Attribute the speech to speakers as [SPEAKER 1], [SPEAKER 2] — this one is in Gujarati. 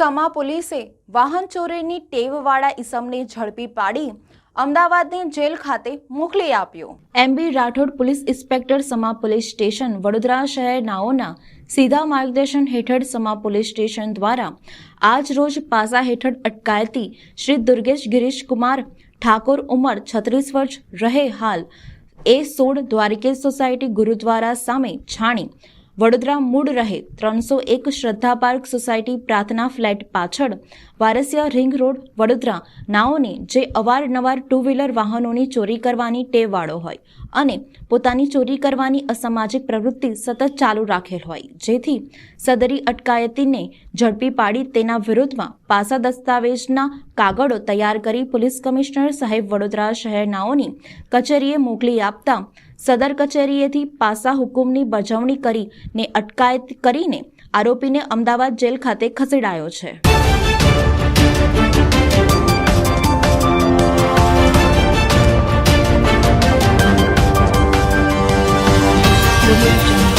[SPEAKER 1] સમા પોલીસે વાહન ચોરીની ટેવવાળા ઈસમને ઝડપી પાડી અમદાવાદની જેલ ખાતે મોકલી આપ્યો. M B Rathod police inspector Sama police station Vadodara શહેર નાઓના સીધા માર્ગદર્શન હેઠળ સમા પોલીસ સ્ટેશન દ્વારા આજ રોજ પાસા હેઠળ અટકાયતી શ્રી દુર્ગેશ ગિરીશ કુમાર ઠાકોર ઉંમર છત્રીસ વર્ષ રહે હાલ એ સોળ દ્વારિકેશ સોસાયટી ગુરુદ્વારા સામે છાણી વડોદરા મૂળ રહે ત્રણસો એક શ્રદ્ધા પાર્ક સોસાયટી પ્રાર્થના ફ્લેટ પાછળ વારસિયા રિંગ રોડ વડોદરા. નાઓને જે અવારનવાર ટુ વ્હીલર વાહનોની ચોરી કરવાની ટેવવાળો હોય અને પોતાની ચોરી કરવાની અસામાજિક પ્રવૃત્તિ સતત ચાલુ રાખેલ હોય, જેથી સદરી અટકાયતીને ઝડપી પાડી તેના વિરુદ્ધમાં પાસા દસ્તાવેજના કાગળો તૈયાર કરી પોલીસ કમિશનર સાહેબ વડોદરા શહેરનાઓની કચેરીએ મોકલી આપતા સદર કચેરીએથી પાસા હુકુમની બજવણી કરીને અટકાયત કરીને આરોપીને અમદાવાદ જેલ ખાતે ખસેડાયો છે Audio Jungle.